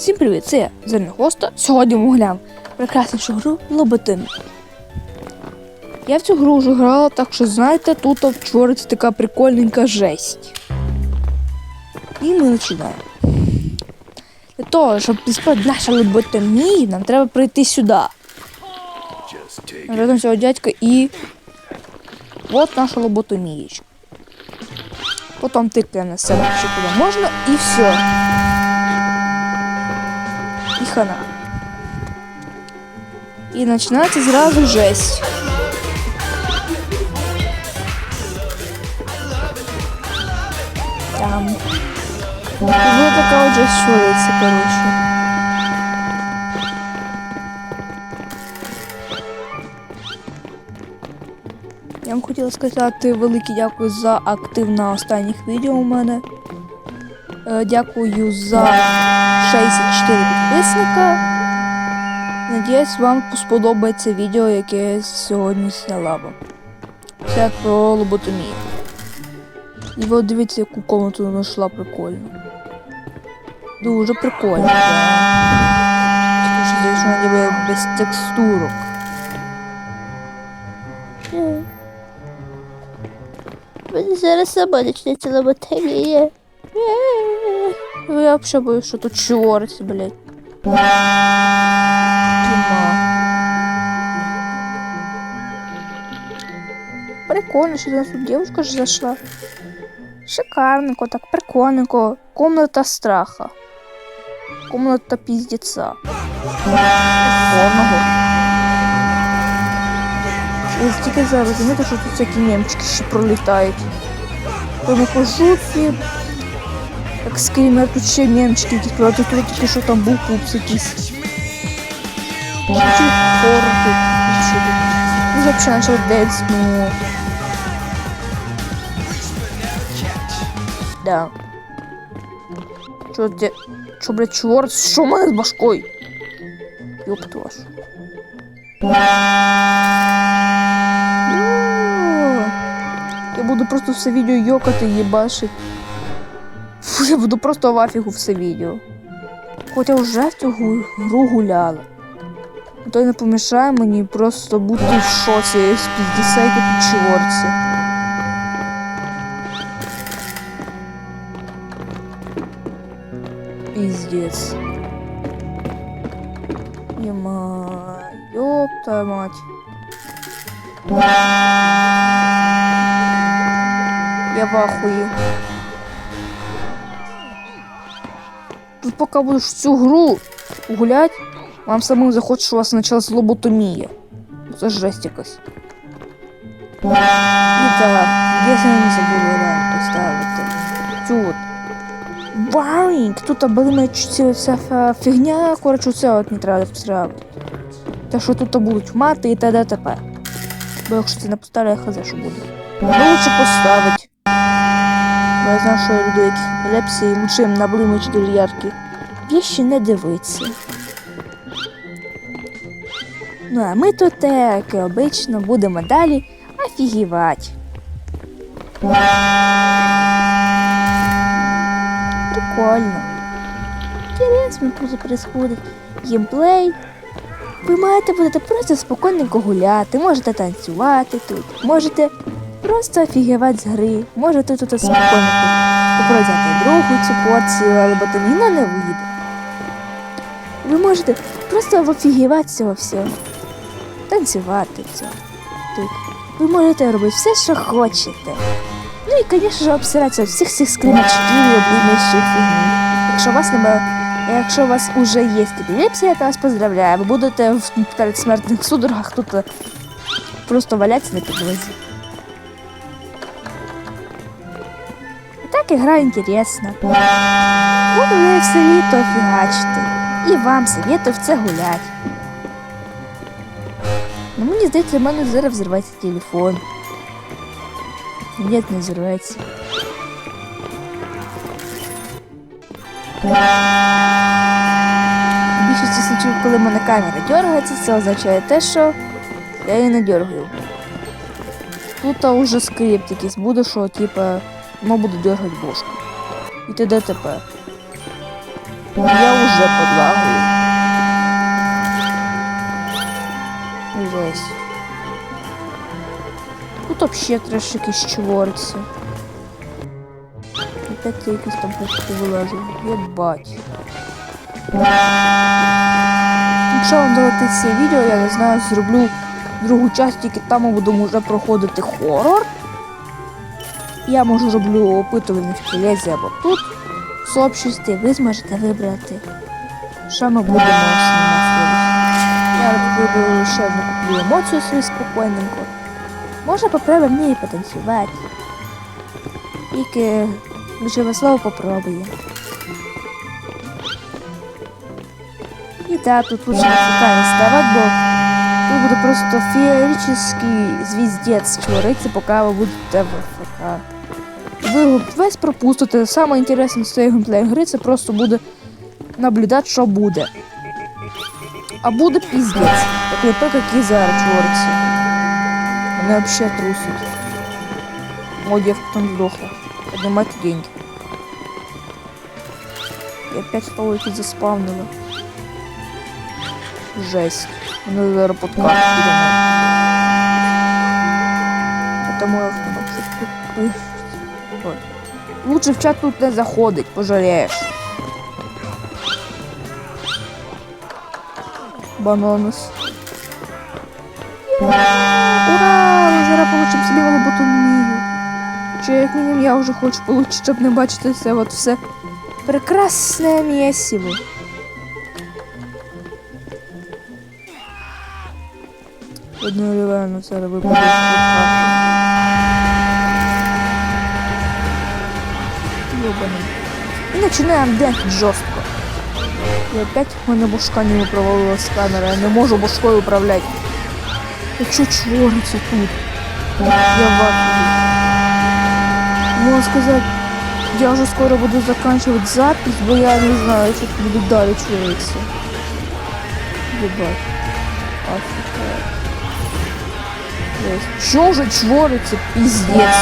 Всім привіт, це я, Зерна Хоста. Сьогодні ми гуляємо прекраснішу гру Лоботин. Я в цю гру вже грала, так що знаєте, тут твориться така прикольненька жесть. І ми починаємо. Для того, щоб підспати наша лоботомія, нам треба прийти сюди. Разом цього дядька і. От наша лоботомія. Потім тикаємо на себе, що куди можна, і все. Хана. І починається зразу жесть. Там. Вот така от жесть твориться, коротше. Я вам хотіла сказати велике дякую за актив на останніх відео у мене. Е, Дякую за 64 підписника. Надіюсь, вам сподобається відео, яке я сьогодні зняла вам. Це про лоботомію. І от дивіться, яку комнату знайшла прикольно. Дуже прикольно. Тому що здається, вона ніби без текстурок. Мені зараз сама почнеться лоботомія. Ну, Я взагалі боюсь, що тут чорт, блядь. Прикольно, що до нас тут дівчинка ж зайшла. Шикарненько, так прикольненько. Комната страха. Комната. Повного. Ви тільки зараз розумієте, що тут всякі немчики ще пролітають. То не по жуткі, як скрімер, тут ще мемчики якісь правда, тут тільки що там був пупс якийсь. Чи хоррор тут, чи тут. Ну, взагалі, наче дец, ну... Да. Чо, де... Чо, блядь, чорт, що в мене з башкою? Ёб вашу. Йо. Я буду просто все відео йокати і їбашить. Я буду просто в афігу все відео. Хоча вже в цю гру гуляла. То не помішає мені просто бути в шоці з 50 чорці. Пиздец. Ема, ёпта мать. Я в ахуї. Тут поки будеш в цю гру гулять, вам самим захоче, що у вас почалась лоботомія. Це жесть якась. Так, якщо я не забула да, поставити. Цю от. Варінг! Тут були ця фігня, коротше, це от не треба вставити. Те, що тут будуть мати і т.д. т.п. Бо якщо це не поставлю, я хз, що буде. Лучше поставити. Бо я знаю, що я люблю яких епілепсії, лучше їм на блими 4 яркі. Вещі не дивиться. Ну, а ми тут, як і обично, будемо далі офігівати. Прикольно. Інтересно, що происходит. Геймплей. Ви маєте будете просто спокійненько гуляти, можете танцювати тут, можете просто офігівати з гри, можете тут спокійненько попродати другу цю порцію, але ботаніна не вийде. Ви можете просто офігівати цього всього. Танцювати в цьому. Тут. Ви можете робити все, що хочете. Ну і, звісно ж, обсиратися всіх цих скримачків і облімищих фігні. Якщо у вас немає. Якщо у вас уже є епілепсія, то вас поздравляю. Ви будете в передсмертних судорогах тут е, просто валятися на підлозі. І так ігра інтересна. Буду ви все літо фігачити. І вам советую в це гулять. Ну мені здається, в мене зараз взривається телефон. Ні, не взривається. В більшості случаїв, коли в мене камера дергається, це означає те, що я її не дергаю. Тут уже скрипт якийсь буде, що типа воно буде дергати бошку. І т.д. т.п. Я уже подлагаю. Жесть. Тут вообще треш якийсь чвориться. Опять я якийсь там просто вилазив. Єбать. Якщо вам залетить це відео, я не знаю, зроблю другу частину, тільки там будемо вже проходити хорор. Я можу роблю опитування в телезі або тут. В сообществі ви зможете вибрати, що ми будемо знімати. Я виберу ще одну куплю емоцію свою спокійненько. Може попробуємо в ній потанцювати. Тільки живе слово попробує. І так, тут лучше не ставати, бо тут буде просто феєричний звіздець твориться, поки ви будете в ФК. Ви весь пропустите. Саме інтересне з цієї геймплей гри це просто буде наблюдати, що буде. А буде піздець. Такий пик, який зараз твориться. Мене взагалі трусить. О, девка там здохла. Поднимайте деньги. Я опять столики заспавнила. Жесть. Мене зараз подкаст піде. Тому я вообще Ой. Лучше в чат тут не заходить, пожалеєш. Бананус. Ура! Ми зараз получимо собі лоботомію. Чи як мінімум я вже хочу получити, щоб не бачити це от все прекрасне місиво. Одну ревену зараз випадку. Ёбаный. И начинаем дэнк жестко. И опять у мене башка не провалилась з камери, я не можу башкою управлять. Та що твориться тут? Я в ахуї. Можна сказати, я вже скоро буду заканчивать запись, бо я не знаю, що тут буде далі твориться. Ебать. Офигеть. Жесть. Що вже твориться? Пиздец.